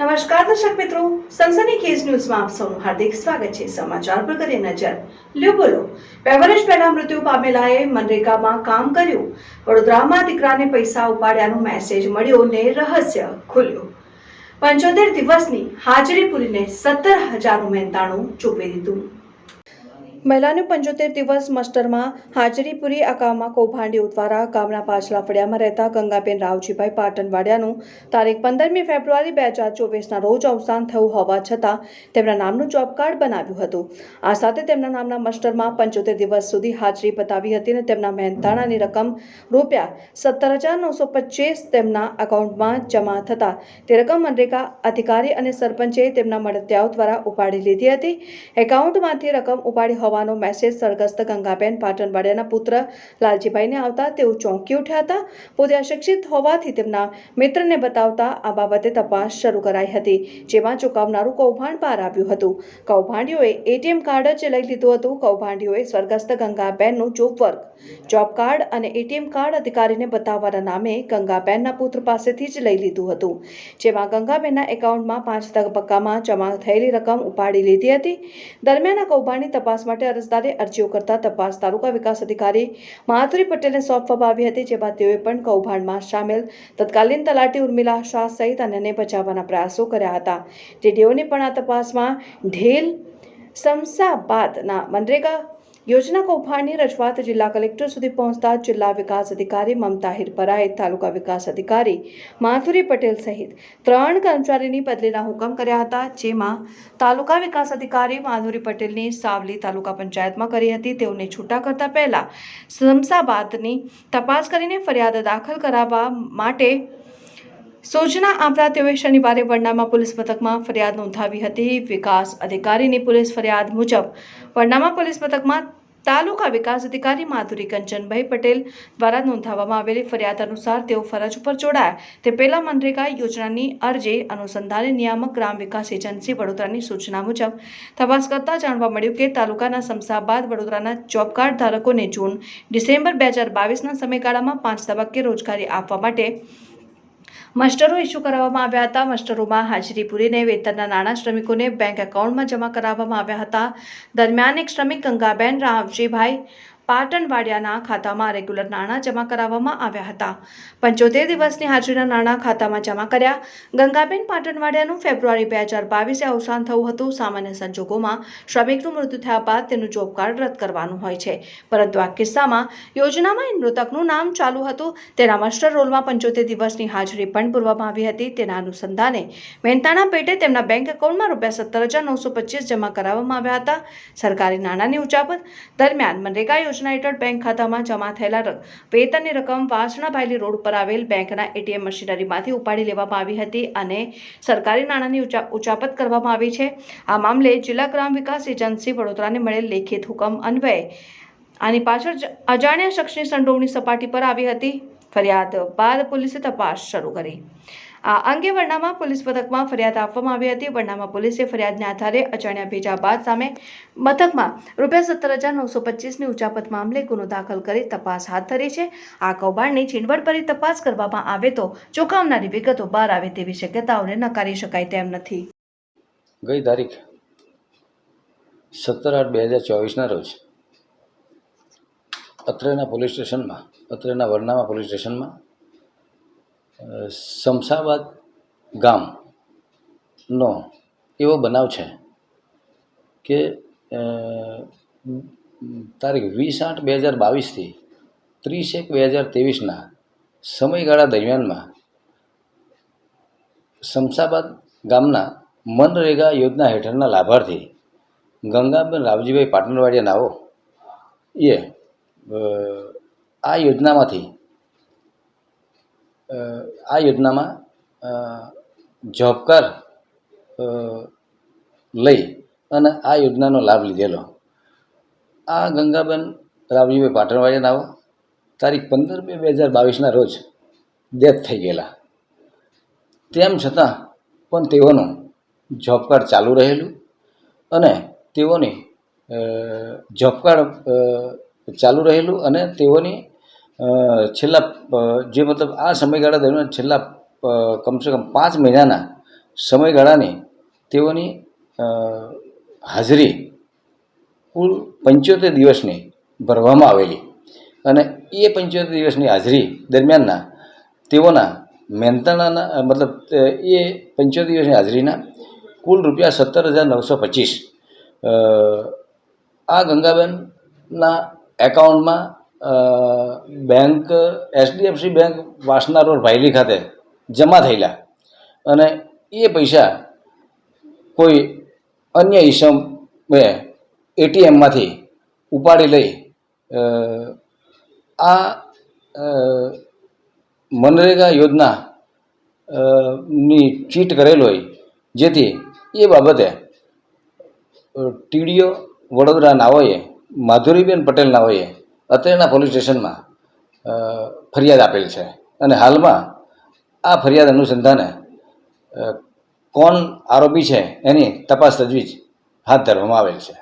નમસ્કાર દર્શક મિત્રો. સનસની કેસ ન્યૂઝમાં આપ સૌનું હાર્દિક સ્વાગત છે. સમાચાર પર કરીએ નજર. લ્યો બોલો. બે વર્ષ પહેલા મૃત્યુ પામેલાએ મનરેગામાં કામ કર્યું. વડોદરામાં દીકરાને પૈસા ઉપાડ્યાનો મેસેજ મળ્યો ને રહસ્ય ખુલ્યું. પંચોતેર દિવસની હાજરી પૂરીને સત્તર હજારનું મહેનતાણું ચૂકવી દીધું. મહિલાનું પંચોતેર દિવસ મસ્ટરમાં હાજરી પૂરી આ ગામમાં કૌભાંડીઓ દ્વારા ગામના પાછલા ફળિયામાં રહેતા ગંગાબેન રાવજીભાઈ પાટણવાડિયાનું તારીખ પંદરમી ફેબ્રુઆરી બે હજાર ચોવીસના રોજ અવસાન થયું હોવા છતાં તેમના નામનું જોબ કાર્ડ બનાવ્યું હતું. આ સાથે તેમના નામના મસ્ટરમાં પંચોતેર દિવસ સુધી હાજરી બતાવી હતી અને તેમના મહેનતાણાની રકમ રૂપિયા સત્તર હજાર નવસો પચીસ તેમના એકાઉન્ટમાં જમા થતા તે રકમ મનરેગા અધિકારી અને સરપંચે તેમના મળતિયાઓ દ્વારા ઉપાડી લીધી હતી. એકાઉન્ટમાંથી રકમ ઉપાડી હોવાનો મેસેજ સરગસ્ત ગંગાબેન પાટણવાડિયાના પુત્ર લાલજીભાઈને આવતા તેઓ ચોંકી ઉઠ્યા હતા. પોતે અશિક્ષિત હોવાથી તેમના મિત્રને બતાવતા આ બાબતે તપાસ શરૂ કરાઈ હતી, જેમાં ચૂકવનારું કૌભાંડ બહાર આવ્યું હતું. કૌભાંડીઓએ એટીએમ કાર્ડ જ લઈ લીધું હતું. કૌભાંડીઓએ સ્વર્ગસ્થ ગંગાબેનનું જોબ વર્ક જોબ કાર્ડ અને એટીએમ કાર્ડ અધિકારીને બતાવવાના નામે ગંગાબેનના પુત્ર પાસેથી જ લઈ લીધું હતું, જેમાં ગંગાબેનના એકાઉન્ટમાં પાંચ તબક્કામાં જમા થયેલી રકમ ઉપાડી લીધી હતી. દરમિયાન આ કૌભાંડની તપાસ માટે અરજદારે અરજીઓ કરતા તપાસ તાલુકા વિકાસ અધિકારી માધુરી પટેલને સોંપવામાં આવી હતી, જેમાં તેઓએ પણ કૌભાંડમાં સામેલ. તત્કાલીન તલાટી ઉર્મિલા શાહ સહિત અન્યને બચાવવાના પ્રયાસો કર્યા હતા. ટીડીઓની પણ આ તપાસમાં ઢેલ સમસાબાદના મનરેગા યોજના કૌભાંડની રજૂઆત જિલ્લા કલેક્ટર સુધી પહોંચતા જિલ્લા વિકાસ અધિકારી મમતા હિરપરાએ તાલુકા વિકાસ અધિકારી માધુરી પટેલ સહિત ત્રણ કર્મચારીની બદલીના હુકમ કર્યા હતા, જેમાં તાલુકા વિકાસ અધિકારી માધુરી પટેલની સાવલી તાલુકા પંચાયતમાં કરી હતી. તેઓને છૂટા કરતા પહેલા શમસાબાદની તપાસ કરીને ફરિયાદ દાખલ કરાવવા માટે સૂચના આપતા તેઓએ શનિવારે વરનામા પોલીસ મથકમાં ફરિયાદ નોંધાવી હતી. વિકાસ અધિકારીની પોલીસ ફરિયાદ મુજબ વરનામા પોલીસ મથકમાં તાલુકા વિકાસ અધિકારી માધુરી કંચનભાઈ પટેલ દ્વારા નોંધાવવામાં આવેલી ફરિયાદ અનુસાર તેઓ ફરજ ઉપર જોડાયા. તે પહેલા મનરેગા યોજનાની અરજી અનુસંધાને નિયામક ગ્રામ વિકાસ એજન્સી વડોદરાની સૂચના મુજબ તપાસ કરતા જાણવા મળ્યું કે તાલુકાના શમશાબાદ વડોદરાના જોબ કાર્ડ ધારકોને જૂન ડિસેમ્બર બે હજાર બાવીસના સમયગાળામાં પાંચ તબક્કે રોજગારી આપવા માટે મસ્ટરો ઇસ્યુ કરાવવામાં આવ્યા હતા. મસ્ટરોમાં હાજરી પૂરીને વેતનના નાણાં શ્રમિકોને બેંક એકાઉન્ટમાં જમા કરાવવામાં આવ્યા હતા. દરમિયાન એક શ્રમિક ગંગાબેન રાવજીભાઈ પાટણવાડિયાના ખાતામાં રેગ્યુલર નાણાં જમા કરાવવામાં આવ્યા હતા. પંચોતેર દિવસની હાજરીના નાણાં ખાતામાં જમા કર્યા. ગંગાબેન પાટણવાડિયાનું ફેબ્રુઆરી બે હજાર બાવીસે અવસાન થયું હતું. સામાન્ય સંજોગોમાં શ્રમિકનું મૃત્યુ થયા બાદ તેનું જોબ કાર્ડ રદ કરવાનું હોય છે. પરંતુ આ કિસ્સામાં યોજનામાં મૃતકનું નામ ચાલુ હતું. તેના માસ્ટર રોલમાં પંચોતેર દિવસની હાજરી પણ પૂરવામાં આવી હતી. તેના અનુસંધાને મહેનતાણા પેટે તેમના બેંક એકાઉન્ટમાં રૂપિયા સત્તર હજાર નવસો પચીસ જમા કરાવવામાં આવ્યા હતા. સરકારી નાણાંની ઉચાપત દરમિયાન મનરેગા યોજના હેઠળ બેંક ખાતામાં જમા થયેલા વેતનની રકમ વાસણાભાયલી રોડ પર આવેલ બેંકના એટીએમ મશીનરીમાંથી ઉપાડી લેવામાં આવી હતી અને સરકારી નાણાંની ઉચાપત કરવામાં આવી છે. આ મામલે જિલ્લા ગ્રામ વિકાસ એજન્સી વડોદરાને મળેલ લેખિત હુકમ અન્વયે આની પાછળ અજાણ્યા શખ્સની સંડોવણી સપાટી પર આવી હતી. ફરિયાદ બાદ પોલીસે તપાસ શરૂ કરી. આ અંગે વરનામા પોલીસ મથકમાં ફરિયાદ આપવામાં આવી હતી. વરનામા પોલીસે ફરિયાદના આધારે અજાણ્યા ભેજા બાદ સામે મથકમાં રૂપિયા સત્તર હજાર નવસો પચીસની ઉચાપત મામલે ગુનો દાખલ કરી તપાસ હાથ ધરી છે. આ કૌભાંડની ઝીણવટભરી તપાસ કરવામાં આવે તો ચોંકાવનારી વિગતો બહાર આવે તેવી શક્યતાઓને નકારી શકાય તેમ નથી. ગઈ તારીખ સત્તર આઠ બે હજાર ચોવીસના રોજ અત્રેના પોલીસ સ્ટેશનમાં, અત્રેના વરનામા પોલીસ સ્ટેશનમાં અ, શમશાબાદ ગામનો એવો બનાવ છે કે તારીખ વીસ આઠ બે હજાર બાવીસથી ત્રીસ એક બે હજાર ત્રેવીસના સમયગાળા દરમિયાનમાં શમશાબાદ ગામના મનરેગા યોજના હેઠળના લાભાર્થી ગંગાબેન રાવજીભાઈ પાટણવાડિયા નાઓ એ આ યોજનામાંથી આ યોજનામાં જોબ કાર્ડ લઈ અને આ યોજનાનો લાભ લીધેલો. આ ગંગાબેન રાવજીભાઈ પાટણવાડિયા નાવો તારીખ પંદર બે બે હજાર બાવીસના રોજ ડેથ થઈ ગયેલા. તેમ છતાં પણ તેઓનું જોબ કાર્ડ ચાલુ રહેલું અને તેઓની જોબ કાર્ડ ચાલુ રહેલું અને તેઓની છેલ્લા જે મતલબ આ સમયગાળા દરમિયાન છેલ્લા કમસે કમ પાંચ મહિનાના સમયગાળાની તેઓની હાજરી કુલ પંચોતેર દિવસની ભરવામાં આવેલી. અને એ પંચોતેર દિવસની હાજરી દરમિયાનના તેઓના મહેનતાણાના મતલબ એ પંચોતેર દિવસની હાજરીના કુલ રૂપિયા સત્તર હજાર નવસો પચીસ. આ ગંગાબેનના એકાઉન્ટમાં bank HDFC bank Vasna road Bhayli ખાતે જમા થયેલા. અને એ પૈસા કોઈ અન્ય ઈસમે એટીએમમાંથી ઉપાડી લઈ આ મનરેગા યોજના ની ચીટ કરેલ હોય, જેથી એ બાબતે ટીડીઓ વડોદરા નાઓએ માધુરીબેન પટેલ નાઓએ અત્રેના પોલીસ સ્ટેશનમાં ફરિયાદ આપેલ છે. અને હાલમાં આ ફરિયાદ અનુસંધાને કોણ આરોપી છે એની તપાસ તજવીજ હાથ ધરવામાં આવેલ છે.